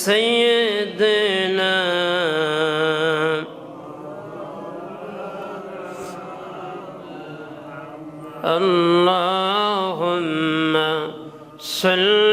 سيدنا اللهم صل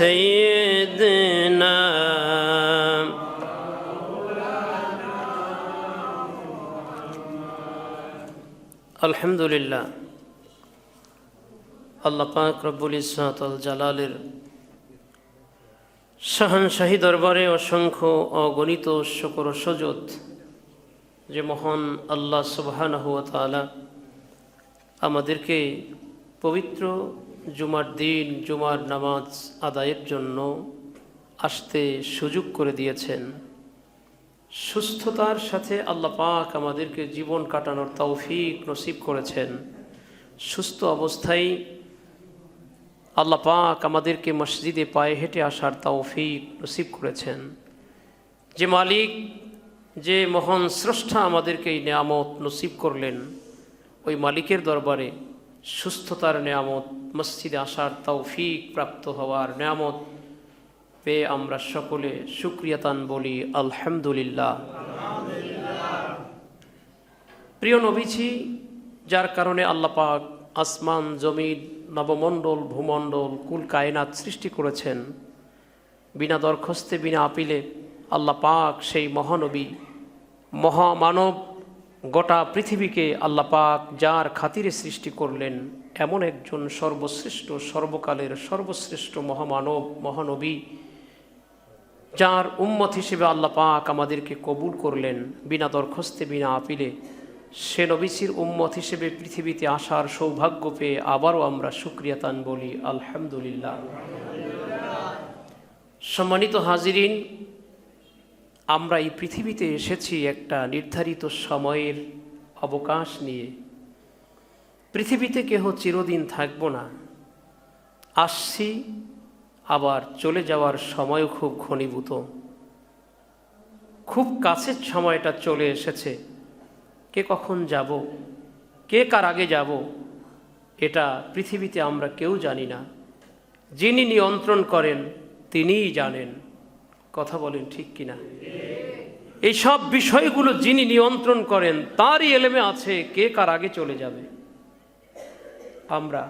سيدنا الحمد لله আল্লাহ পাক রব্বুল ইসাতল জালালের শাহানশাহী দরবারে অসংখ্য অগণিত শকর সজত যে মহান আল্লাহ সুবহানাহু ওয়া তাআলা আমাদেরকে পবিত্র জুমার দিন, জুমার নামাজ আদায়ের জন্য আসতে সুযোগ করে দিয়েছেন। সুস্থতার সাথে আল্লাহ পাক আমাদেরকে জীবন কাটানোর তৌফিক নসিব করেছেন। সুস্থ অবস্থায় আল্লাহ পাক আমাদেরকে মসজিদে পায়ে হেঁটে আসার তৌফিক নসিব করেছেন। যে মালিক, যে মহান স্রষ্টা আমাদেরকে এই নেয়ামত নসিব করলেন, ওই মালিকের দরবারে সুস্থতার নেয়ামত, মসজিদে আসার তৌফিক প্রাপ্ত হওয়ার নেয়ামত পেয়ে আমরা সকলে সুক্রিয়াতান বলি, আলহামদুলিল্লাহ। প্রিয় নবীছি যার কারণে আল্লাহ পাক আসমান, জমিন, নবমণ্ডল, ভূমণ্ডল, কুল কায়নাত সৃষ্টি করেছেন। বিনা দরখস্তে, বিনা আপিলে আল্লাহ পাক সেই মহানবী, মহামানব গোটা পৃথিবীকে আল্লাহ পাক যার খাতিরে সৃষ্টি করলেন এমন একজন সর্বশ্রেষ্ঠ, সর্বকালের সর্বশ্রেষ্ঠ মহামানব, মহানবী, যার উম্মত হিসেবে আল্লাহ পাক আমাদেরকে কবুল করলেন বিনা দরখস্তে, বিনা আপিলে। সে নবিসির উম্মত হিসেবে পৃথিবীতে আসার সৌভাগ্য পেয়ে আবারও আমরা সুক্রিয়াতান বলি, আলহামদুলিল্লাহ। সম্মানিত হাজিরিন আমরা এই পৃথিবীতে এসেছি একটা নির্ধারিত সময়ের অবকাশ নিয়ে। পৃথিবীতে কেহ চিরদিন থাকব না। আসছি, আবার চলে যাওয়ার সময়ও খুব ঘনীভূত। খুব কাছের সময়টা চলে এসেছে। কে কখন যাব? কে কার আগে যাব? এটা পৃথিবীতে আমরা কেউ জানি না। যিনি নিয়ন্ত্রণ করেন, তিনিই জানেন। কথা বলেন ঠিক কিনা? এই সব বিষয়গুলো যিনি নিয়ন্ত্রণ করেন, তারই এলেমে আছে কে কার আগে চলে যাবে। আমরা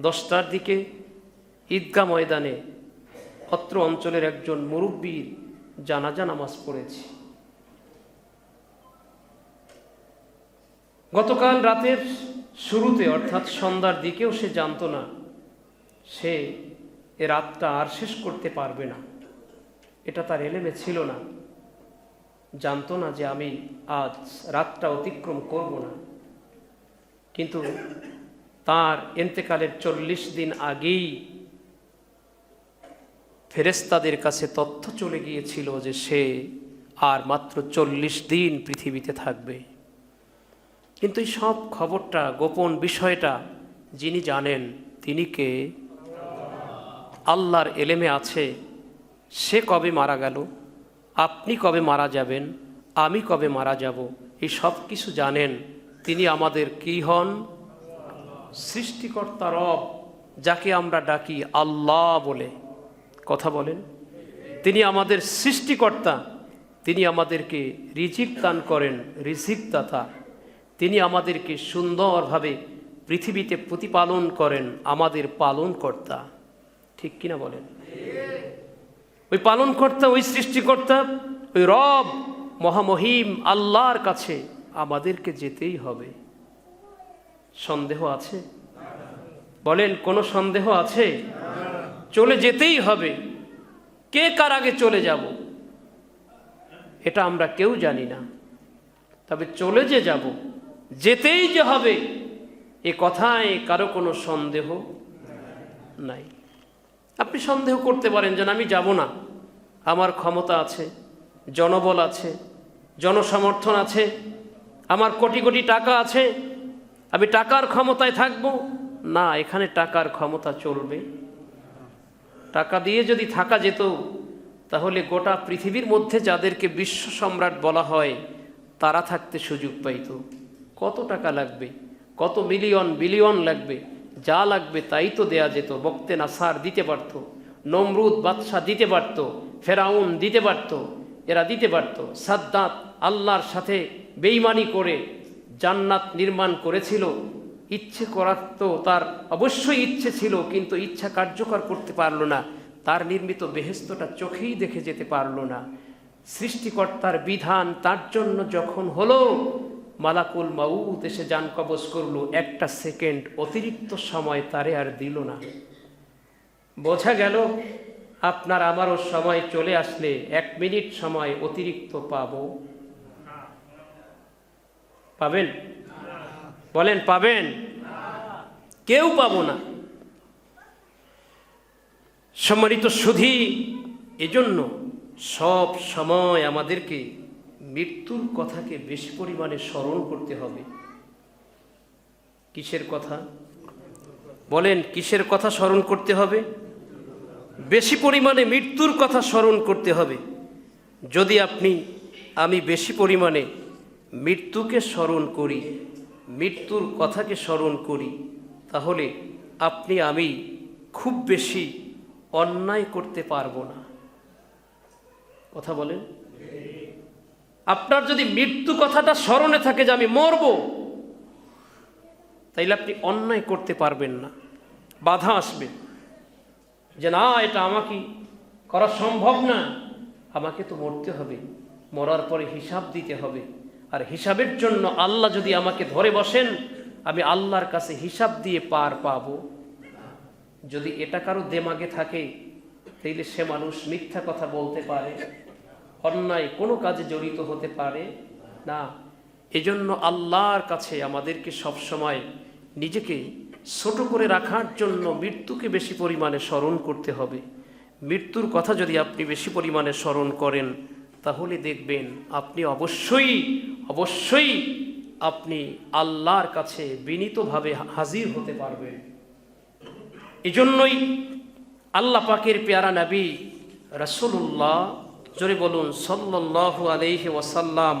দশটার দিকে ঈদগাহ ময়দানে অত্র অঞ্চলের একজন মুরব্বীর জানাজা নামাজ পড়েছি। গতকাল রাতের শুরুতে, অর্থাৎ সন্ধ্যার দিকেও সে জানতো না, সে এ রাতটা আর শেষ করতে পারবে না। এটা তার এলেমে ছিল না। জানতো না যে আমি আজ রাতটা অতিক্রম করব না। কিন্তু তার এন্তেকালের চল্লিশ দিন আগেই ফেরেস্তাদের কাছে তথ্য চলে গিয়েছিল যে সে আর মাত্র চল্লিশ দিন পৃথিবীতে থাকবে। কিন্তু এই সব খবরটা, গোপন বিষয়টা যিনি জানেন, তিনি কে? আল্লাহর এলেমে আছে, সে কবে মারা গেল? আপনি কবে মারা যাবেন? আমি কবে মারা যাব? এই সব কিছু জানেন। তিনি আমাদের কি হন? সৃষ্টিকর্তা রব, যাকে আমরা ডাকি আল্লাহ বলে। কথা বলেন। তিনি আমাদের সৃষ্টিকর্তা। তিনি আমাদেরকে রিজিক দান করেন, রিজিক দাতা। তিনি আমাদেরকে সুন্দরভাবে পৃথিবীতে প্রতিপালন করেন, আমাদের পালনকর্তা। ঠিক কিনা বলেন? ওই পালনকর্তা, ওই সৃষ্টিকর্তা, ওই রব, মহামহিম, আল্লাহর কাছে আমাদেরকে যেতেই হবে। সন্দেহ আছে? বলেন, কোনো সন্দেহ আছে? চলে যেতেই হবে। কে কার আগে চলে যাব? এটা আমরা কেউ জানি না। তবে চলে যে যাব, যেতেই যে হবে, এ কথায় কারও কোনো সন্দেহ নাই। আপনি সন্দেহ করতে পারেন যে না, আমি যাব না। আমার ক্ষমতা আছে জনবল আছে জনসমর্থন আছে আমার কোটি কোটি টাকা আছে আমি টাকার ক্ষমতায় থাকব। না এখানে টাকার ক্ষমতা চলবে। টাকা দিয়ে যদি থাকা যেত তাহলে গোটা পৃথিবীর মধ্যে যাদেরকে বিশ্ব সম্রাট বলা হয় তারা থাকতে সুযোগ পাইত। কত টাকা লাগবে? কত মিলিয়ন বিলিয়ন লাগবে? যা লাগবে তাই তো দেয়া যেত। বক্তে নাসার দিতে পারত, নমরুদ বাদশাহ দিতে পারত, ফেরাউন দিতে পারত, এরা দিতে পারত। সাদ্দাত আল্লাহর সাথে বেইমানি করে জান্নাত নির্মাণ করেছিল। ইচ্ছে করার তো তার অবশ্যই ইচ্ছে ছিল, কিন্তু ইচ্ছা কার্যকর করতে পারল না। তার নির্মিত বেহেস্তটা চোখেই দেখে যেতে পারল না। সৃষ্টিকর্তার বিধান তার জন্য যখন হলো মালাকুল মাউত এসে যান কবজ করল। একটা সেকেন্ড অতিরিক্ত সময় তারে আর দিল না। বোঝা গেল, আপনার আমারও সময় চলে আসলে, এক মিনিট সময় অতিরিক্ত পাব। পাবেন? বলেন, পাবেন? কেউ পাবো না। সম্মানিত সুধী, এজন্য সব সময় আমাদেরকে মৃত্যুর কথাকে বেশি পরিমাণে স্মরণ করতে হবে। কিসের কথা? বলেন, কিসের কথা স্মরণ করতে হবে? বেশি পরিমাণে মৃত্যুর কথা স্মরণ করতে হবে। যদি আপনি, আমি বেশি পরিমাণে মৃত্যুকে স্মরণ করি, মৃত্যুর কথাকে স্মরণ করি, তাহলে আপনি, আমি খুব বেশি অন্যায় করতে পারব না। কথা বলেন? আপনার যদি মৃত্যু কথাটা স্মরণে থাকে যে আমি মরব, তাইলে আপনি অন্যায় করতে পারবেন না। বাধা আসবে যে না, এটা আমাকে করা সম্ভব না। আমাকে তো মরতে হবে, মরার পরে হিসাব দিতে হবে। আর হিসাবের জন্য আল্লাহ যদি আমাকে ধরে বসেন, আমি আল্লাহর কাছে হিসাব দিয়ে পার পাব। যদি এটা কারও দেমাগে থাকে, তাইলে সে মানুষ মিথ্যা কথা বলতে পারে। অন্যায় কোনো কাজে জড়িত হতে পারে না। এজন্য আল্লাহর কাছে আমাদেরকে সবসময় নিজেকে ছোট করে রাখার জন্য মৃত্যুকে বেশি পরিমাণে স্মরণ করতে হবে। মৃত্যুর কথা যদি আপনি বেশি পরিমাণে স্মরণ করেন, তাহলে দেখবেন আপনি অবশ্যই অবশ্যই আপনি আল্লাহর কাছে বিনীতভাবে হাজির হতে পারবেন। এজন্যই আল্লাহ পাকের পেয়ারা নবী রসুল্লাহ জোরে বলুন সাল্লাহ আলহি ওয়াসাল্লাম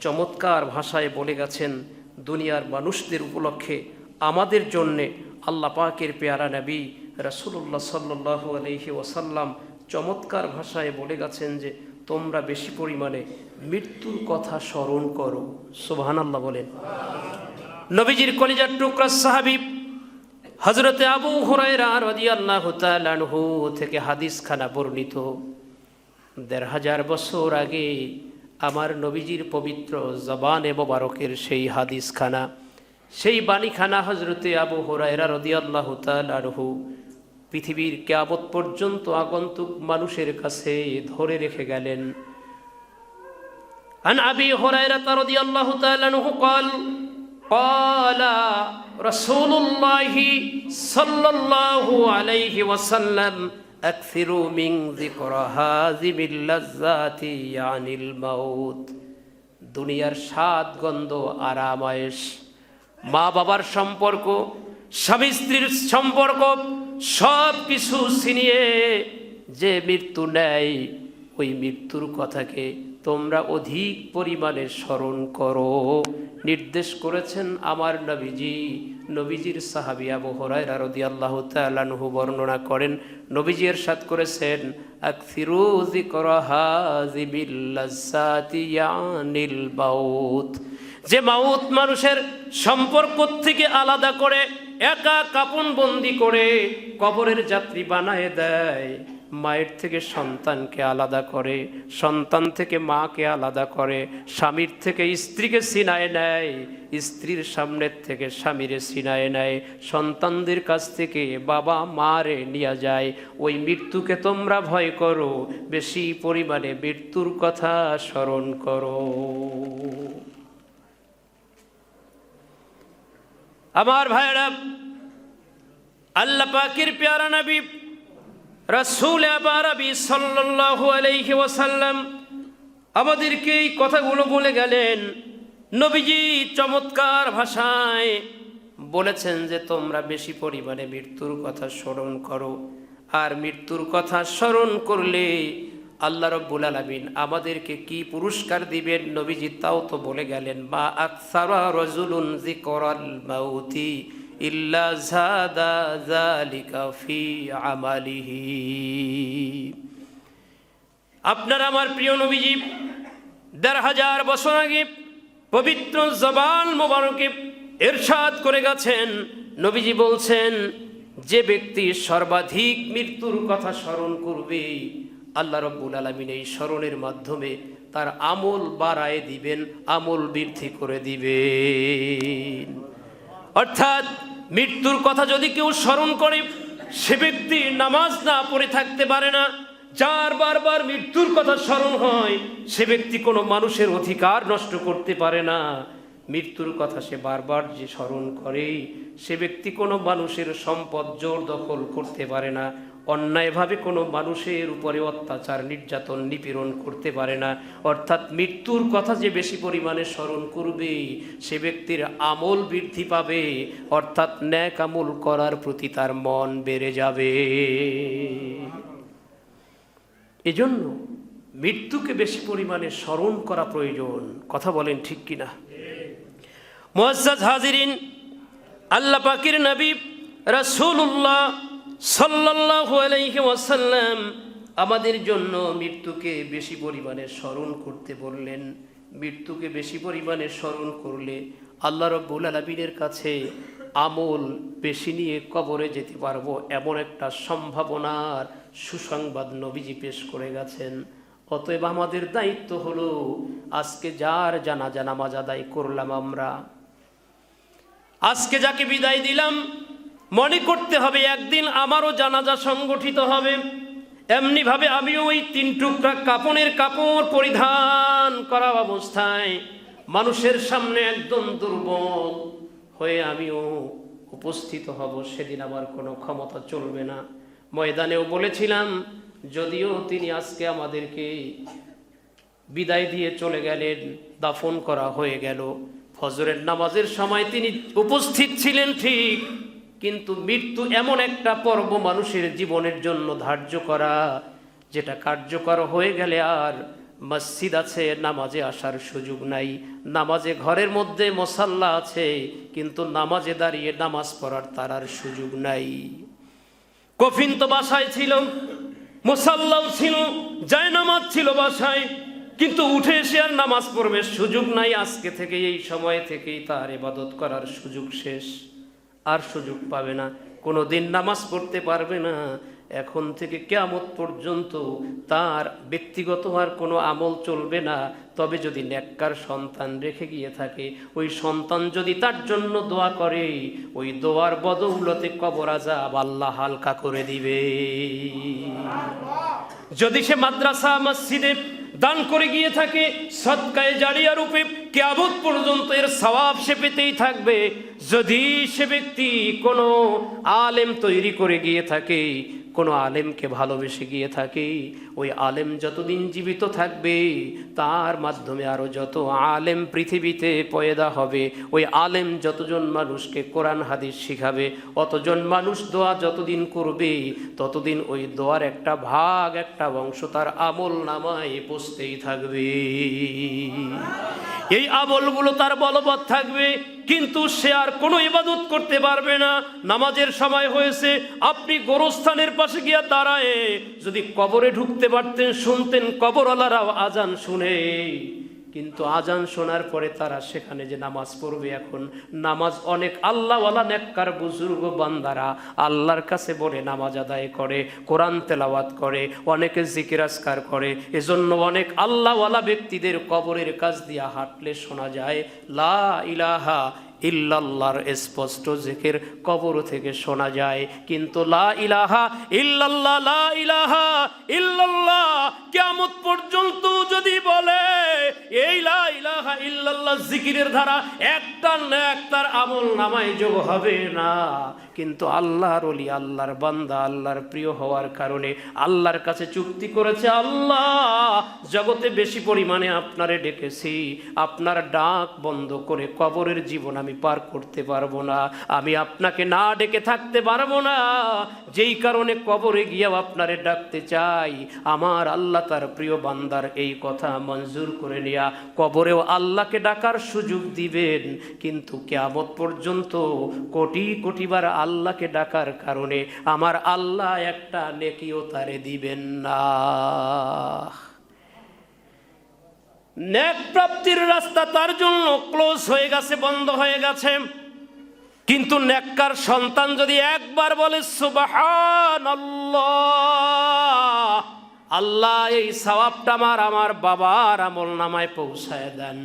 চমৎকার ভাষায় বলে গেছেন, দুনিয়ার মানুষদের উপলক্ষে, আমাদের জন্যে আল্লাহ পাকের পেয়ারা নবী রসুল্লাহ সাল্লাহ আলহি ওয়াসাল্লাম চমৎকার ভাষায় বলে গেছেন যে, তোমরা বেশি পরিমাণে মৃত্যুর কথা স্মরণ করো। সোবাহান আল্লাহ বলেন। নবীজির কলিজার টুকরা সাহাবিব হজরতে আবু হুরায়রা রাদিয়াল্লাহু থেকে হাদিস খানা বর্ণিত। দেড় হাজার বছর আগে আমার নবীজির পবিত্র জবানে মোবারকের সেই হাদিসখানা সেই বাণীখানা হজরতে আবু হরাইরা রদিয়াল্লাহ তালহু পৃথিবীর কেয়াবত পর্যন্ত আগন্তুক মানুষের কাছে ধরে রেখে গেলেন عن أبي هريرة رضي الله تعالى عنه قال قال رسول الله صلى الله عليه وسلم أكثروا من ذكر هازم اللذات يعني الموت দুনিয়ার স্বাদ গন্ধ আরামায়েশ মা বাবার সম্পর্ক স্বামী স্ত্রীর সম্পর্ক সব কিছু ছিনিয়ে যে মৃত্যু নেয় ওই মৃত্যুর কথাকে তোমরা অধিক পরিমাণে স্মরণ করো। নির্দেশ করেছেন আমার নবীজি। নবীজির সাহাবি আবু হরাইরা রাদিয়াল্লাহু তাআলা আনহু বর্ণনা করেন, নবীজি এরশাদ করেছেন যে মাউত মানুষের সম্পর্ক থেকে আলাদা করে, একা কাপন বন্দি করে কবরের যাত্রী বানায় দেয়। মায়ের থেকে সন্তানকে আলাদা করে, সন্তান থেকে মাকে আলাদা করে, স্বামীর থেকে স্ত্রীকে সিনায় নেয়, স্ত্রীর সামনের থেকে স্বামীরে সিনায় নেয়, সন্তানদের কাছ থেকে বাবা মারে নিয়ে যায়। ওই মৃত্যুকে তোমরা ভয় করো, বেশি পরিমাণে মৃত্যুর কথা স্মরণ করো। আমার ভাইরা আল্লাহ পাকির পেয়ারা নবী রসুল আবারবি সাল্লাল্লাহু আলাইহি ওয়াসাল্লাম আমাদেরকে এই কথাগুলো বলে গেলেন। নবীজি চমৎকার ভাষায় বলেছেন যে, তোমরা বেশি পরিমাণে মৃত্যুর কথা স্মরণ করো। আর মৃত্যুর কথা স্মরণ করলে আল্লাহ রব্বুল আলমিন আমাদেরকে কি পুরস্কার দিবেন? নবীজি তাও তো বলে গেলেন, মা আকসারা রজুলুন জিকরাল মাউতি। ইল্লা জাদা জালিকা ফি আমালিহি। আপনার আমার প্রিয় নবীজি, দেড় হাজার বছর আগে পবিত্র জবান মোবারকে এরশাদ করে গেছেন। নবীজি বলছেন, যে ব্যক্তি সর্বাধিক মৃত্যুর কথা স্মরণ করবে, আল্লাহ রব্বুল আলমিন এই স্মরণের মাধ্যমে তার আমল বাড়ায় দিবেন, আমল বৃদ্ধি করে দিবেন। অর্থাৎ মৃত্যুর কথা যদি কেউ স্মরণ করে, সে ব্যক্তি নামাজ না পড়ে থাকতে পারে না। যার বারবার মৃত্যুর কথা স্মরণ হয়, সে ব্যক্তি কোনো মানুষের অধিকার নষ্ট করতে পারে না। মৃত্যুর কথা সে বারবার যে স্মরণ করে, সে ব্যক্তি কোনো মানুষের সম্পদ জোর দখল করতে পারে না। অন্যায়ভাবে কোনো মানুষের উপরে অত্যাচার, নির্যাতন, নিপীড়ন করতে পারে না। অর্থাৎ মৃত্যুর কথা যে বেশি পরিমাণে স্মরণ করবে, সে ব্যক্তির আমল বৃদ্ধি পাবে। অর্থাৎ ন্যাক আমল করার প্রতি তার মন বেড়ে যাবে। এজন্য মৃত্যুকে বেশি পরিমাণে স্মরণ করা প্রয়োজন। কথা বলেন ঠিক কিনা? মোয়াজ্জাজ হাজিরিন, আল্লাহ পাকির নবী রাসূলুল্লাহ সাল্লাল্লাহু আলাইহি ওয়াসাল্লাম আমাদের জন্য মৃত্যুকে বেশি পরিমাণে স্মরণ করতে বললেন। মৃত্যুকে বেশি পরিমাণে স্মরণ করলে আল্লাহ রব্বুল আলমিনের কাছে আমল বেশি নিয়ে কবরে যেতে পারব এমন একটা সম্ভাবনার সুসংবাদ নবীজি পেশ করে গেছেন। অতএব আমাদের দায়িত্ব হলো আজকে যার জানাজা নামাজ আদায় করলাম আমরা। আজকে যাকে বিদায় দিলাম মনে করতে হবে একদিন আমারও জানাজা সংগঠিত হবে। এমনিভাবে আমিও ওই তিন টুকরা কাপনের কাপড় পরিধান করা অবস্থায় মানুষের সামনে একদম দুর্বল হয়ে আমিও উপস্থিত হব, সেদিন আমার কোনো ক্ষমতা চলবে না। ময়দানেও বলেছিলাম, যদিও তিনি আজকে আমাদেরকে বিদায় দিয়ে চলে গেলেন, দাফন করা হয়ে গেল। ফজরের নামাজের সময় তিনি উপস্থিত ছিলেন ঠিক কিন্তু মৃত্যু এমন একটা পর্ব মানুষের জীবনের জন্য ধার্য করা, যেটা কার্যকর হয়ে গেলে আর মসজিদ আছে, নামাজে আসার সুযোগ নাই। নামাজে ঘরের মধ্যে মশাল্লা আছে, কিন্তু নামাজে দাঁড়িয়ে নামাজ পড়ার তার আর সুযোগ নাই। কফিন তো বাসায় ছিল মোসাল্লাও ছিল যায় নামাজ ছিল বাসায়, কিন্তু উঠে এসে আর নামাজ পড়বে সুযোগ নাই। আজকে থেকে এই সময় থেকেই তার ইবাদত করার সুযোগ শেষ। আর সুযোগ পাবে না। কোনো দিন নামাজ পড়তে পারবে না। এখন থেকে কেয়ামত পর্যন্ত তার ব্যক্তিগত আর কোনো আমল চলবে না। তবে যদি ন্যাক্কার সন্তান রেখে গিয়ে থাকে, ওই সন্তান যদি তার জন্য দোয়া করে, ওই দোয়ার বদৌলতে কবর আজাব আল্লাহ হালকা করে দিবে। যদি সে মাদ্রাসা, মসজিদে দান করে গিয়ে থাকে। সৎকায় জারিয়া রূপে কেয়াবত পর্যন্ত এর স্বভাব সে পেতেই থাকবে। যদি সে ব্যক্তি কোনো আলেম তৈরি করে গিয়ে থাকে কোনো আলেমকে ভালোবেসে গিয়ে থাকে। ওই আলেম যতদিন জীবিত থাকবে, তার মাধ্যমে আরও যত আলেম পৃথিবীতে পয়দা হবে, ওই আলেম যতজন মানুষকে কোরআন, হাদিস শিখাবে, অতজন মানুষ দোয়া যতদিন করবে, ততদিন ওই দোয়ার একটা ভাগ, একটা অংশ তার আমল নামায় পৌঁছতেই থাকবে। এই আমলগুলো তার বলবৎ থাকবে, কিন্তু সে আর কোনো ইবাদত করতে পারবে না। নামাজের সময় হয়েছে, আপনি গোরস্থানের পাশে গিয়া দাঁড়ায় যদি কবরে ঢুকতে পারতেন, শুনতেন কবরওয়ালারাও আজান শুনে। কিন্তু আজান শোনার পরে তারা সেখানে যে নামাজ পড়বে এখন, নামাজ অনেক আল্লাহওয়ালা নেককার বুজুর্গ বান্দারা আল্লাহর কাছে বলে নামাজ আদায় করে, কোরআন তেলাওয়াত করে, অনেকে জিকিরাজকার করে। এজন্য অনেক আল্লাহওয়ালা ব্যক্তিদের কবরের কাজ দিয়া হাঁটলে শোনা যায়, লা ইলাহা ইল্লাল্লাহর স্পষ্ট জিকির কবর থেকে শোনা যায়। কিন্তু লা ইলাহা ইল্লাল্লাহ, লা ইলাহা ইল্লাল্লাহ কিয়ামত পর্যন্ত যদি বলে, এই লা ইলাহা ইল্লাল্লাহ জিকিরের ধারা একটা না একটার আমল নামায় যোগ হবে না। কিন্তু আল্লাহর অলি আল্লাহর বান্দা, আল্লাহর প্রিয় হওয়ার কারণে আল্লাহর কাছে চুক্তি করেছে আল্লাহ, জগতে বেশি পরিমাণে আপনারে ডেকেছি। আপনার ডাক বন্ধ করে কবরের জীবন আমি পার করতে পারব না। আমি আপনাকে না ডেকে থাকতে পারব না। যেই কারণে কবরে গিয়েও আপনারে ডাকতে চাই। আমার আল্লাহ তার প্রিয় বান্দার এই কথা মঞ্জুর করে নেয়া। কবরেও আল্লাহকে ডাকার সুযোগ দিবেন। কিন্তু কেয়ামত পর্যন্ত কোটি কোটিবার আল্লাহকে ডাকার কারণে আমার আল্লাহ একটা নেকিও তারে দিবেন না। ন্যাক প্রাপ্তির রাস্তা তার জন্য ক্লোজ হয়ে গেছে, বন্ধ হয়ে গেছে। কিন্তু নেককার সন্তান যদি একবার বলে সুবাহান আল্লাহ এই সওয়াবটা আমার আমার বাবার আমল নামায় পৌঁছায় দেন।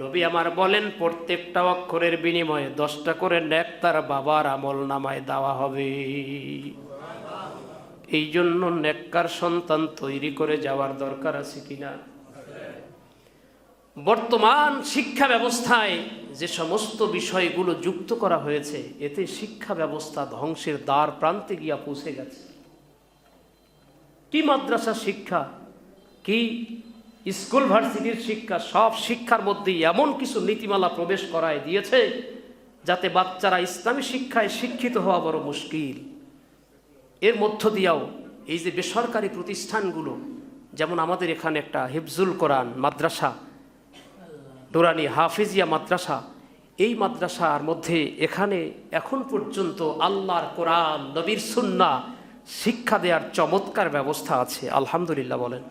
নবী আমার বলেন, প্রত্যেকটা অক্ষরের বিনিময়ে দশটা করে নেক তার বাবার আমল নামায় দেওয়া হবে। এই জন্য নেককার সন্তান তৈরি করে যাওয়ার দরকার আছে কিনা? বর্তমান শিক্ষা ব্যবস্থায় যে সমস্ত বিষয়গুলো যুক্ত করা হয়েছে, এতে শিক্ষা ব্যবস্থা ধ্বংসের দ্বার প্রান্তে গিয়া পৌঁছে গেছে। কি মাদ্রাসা শিক্ষা, কি স্কুল ভার্সিটির শিক্ষা, সব শিক্ষার মধ্যে এমন কিছু নীতিমালা প্রবেশ করায় দিয়েছে, যাতে বাচ্চারা ইসলামী শিক্ষায় শিক্ষিত হওয়া বড় মুশকিল। এর মধ্য দিয়াও এই যে বেসরকারি প্রতিষ্ঠানগুলো, যেমন আমাদের এখানে একটা হিফজুল কোরআন মাদ্রাসা নুরানি হাফিজিয়া মাদ্রাসা, এই মাদ্রাসার মধ্যে এখানে এখন পর্যন্ত আল্লাহর কোরআন, নবীর সুন্না শিক্ষা দেওয়ার চমৎকার ব্যবস্থা আছে। আলহামদুলিল্লাহ বলেন।